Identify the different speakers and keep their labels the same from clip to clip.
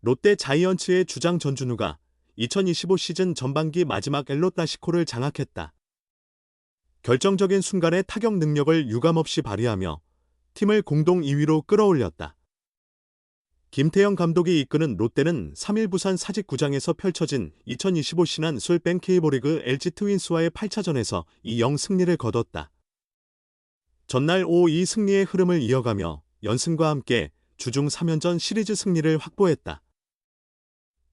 Speaker 1: 롯데 자이언츠의 주장 전준우가 2025 시즌 전반기 마지막 엘로따시코를 장악했다. 결정적인 순간에 타격 능력을 유감없이 발휘하며 팀을 공동 2위로 끌어올렸다. 김태형 감독이 이끄는 롯데는 3일 부산 사직구장에서 펼쳐진 2025 신한 술뱅 K보리그 LG 트윈스와의 8차전에서 2-0 승리를 거뒀다. 전날 오후 이 승리의 흐름을 이어가며 연승과 함께 주중 3연전 시리즈 승리를 확보했다.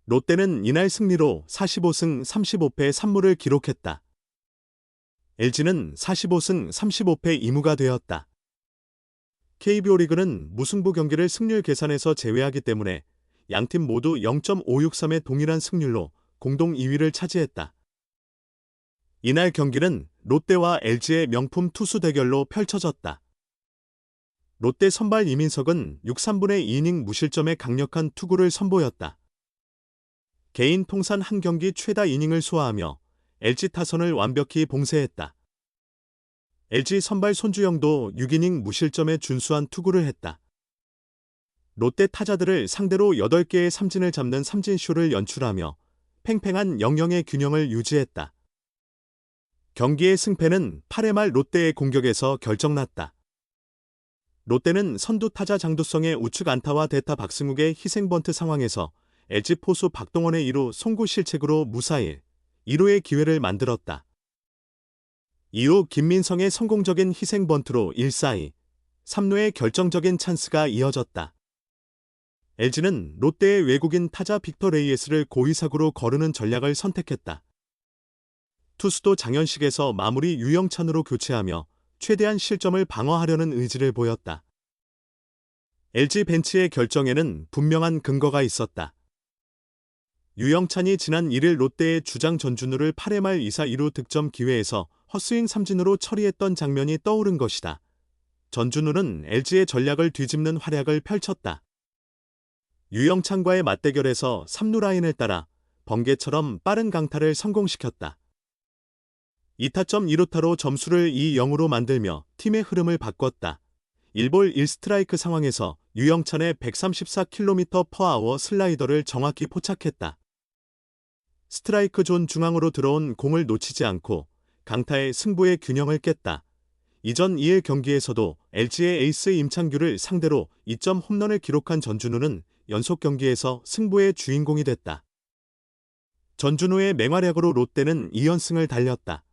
Speaker 1: 롯데는 이날 승리로 45승 35패 3무를 기록했다. LG는 45승 35패 2무가 되었다. KBO 리그는 무승부 경기를 승률 계산에서 제외하기 때문에 양팀 모두 0.563의 동일한 승률로 공동 2위를 차지했다. 이날 경기는 롯데와 LG의 명품 투수 대결로 펼쳐졌다. 롯데 선발 이민석은 6, 3분의 2이닝 무실점의 강력한 투구를 선보였다. 개인 통산 한 경기 최다 이닝을 소화하며 LG 타선을 완벽히 봉쇄했다. LG 선발 손주영도 6이닝 무실점에 준수한 투구를 했다. 롯데 타자들을 상대로 8개의 삼진을 잡는 삼진쇼를 연출하며 팽팽한 영영의 균형을 유지했다. 경기의 승패는 8회 말 롯데의 공격에서 결정났다. 롯데는 선두 타자 장두성의 우측 안타와 대타 박승욱의 희생번트 상황에서 LG 포수 박동원의 2루 송구 실책으로 무사히 2루의 기회를 만들었다. 이후 김민성의 성공적인 희생번트로 1-4-2, 3루의 결정적인 찬스가 이어졌다. LG는 롯데의 외국인 타자 빅터 레이에스를 고의사구로 거르는 전략을 선택했다. 투수도 장현식에서 마무리 유영찬으로 교체하며 최대한 실점을 방어하려는 의지를 보였다. LG 벤치의 결정에는 분명한 근거가 있었다. 유영찬이 지난 1일 롯데의 주장 전준우를 8회 말 2사 2루 득점 기회에서 헛스윙 삼진으로 처리했던 장면이 떠오른 것이다. 전준우는 LG의 전략을 뒤집는 활약을 펼쳤다. 유영찬과의 맞대결에서 3루 라인을 따라 번개처럼 빠른 강타를 성공시켰다. 2타점 2루타로 점수를 2-0으로 만들며 팀의 흐름을 바꿨다. 1볼 1스트라이크 상황에서 유영찬의 134km/h 슬라이더를 정확히 포착했다. 스트라이크 존 중앙으로 들어온 공을 놓치지 않고 강타의 승부의 균형을 깼다. 이전 2일 경기에서도 LG의 에이스 임창규를 상대로 2점 홈런을 기록한 전준우는 연속 경기에서 승부의 주인공이 됐다. 전준우의 맹활약으로 롯데는 2연승을 달렸다.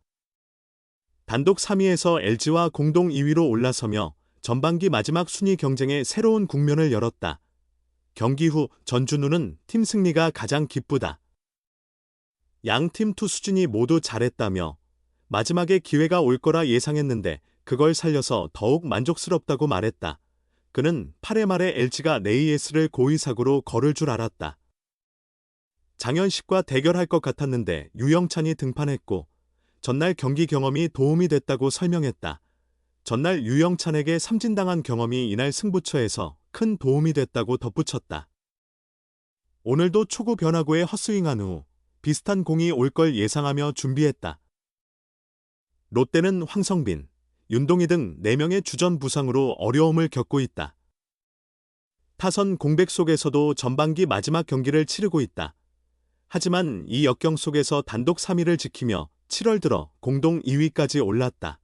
Speaker 1: 단독 3위에서 LG와 공동 2위로 올라서며 전반기 마지막 순위 경쟁에 새로운 국면을 열었다. 경기 후 전준우는 팀 승리가 가장 기쁘다. 양팀 투수진이 모두 잘했다며 마지막에 기회가 올 거라 예상했는데 그걸 살려서 더욱 만족스럽다고 말했다. 그는 8회 말에 LG가 네이에스를 고의사고로 걸을 줄 알았다. 장현식과 대결할 것 같았는데 유영찬이 등판했고 전날 경기 경험이 도움이 됐다고 설명했다. 전날 유영찬에게 삼진당한 경험이 이날 승부처에서 큰 도움이 됐다고 덧붙였다. 오늘도 초구 변화구에 헛스윙한 후 비슷한 공이 올 걸 예상하며 준비했다. 롯데는 황성빈, 윤동희 등 4명의 주전 부상으로 어려움을 겪고 있다. 타선 공백 속에서도 전반기 마지막 경기를 치르고 있다. 하지만 이 역경 속에서 단독 3위를 지키며 7월 들어 공동 2위까지 올랐다.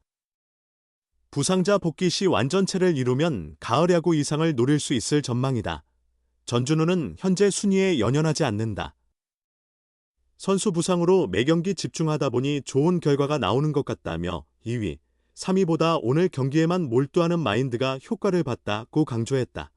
Speaker 1: 부상자 복귀 시 완전체를 이루면 가을 야구 이상을 노릴 수 있을 전망이다. 전준우는 현재 순위에 연연하지 않는다. 선수 부상으로 매경기 집중하다 보니 좋은 결과가 나오는 것 같다며 2위, 3위보다 오늘 경기에만 몰두하는 마인드가 효과를 봤다고 강조했다.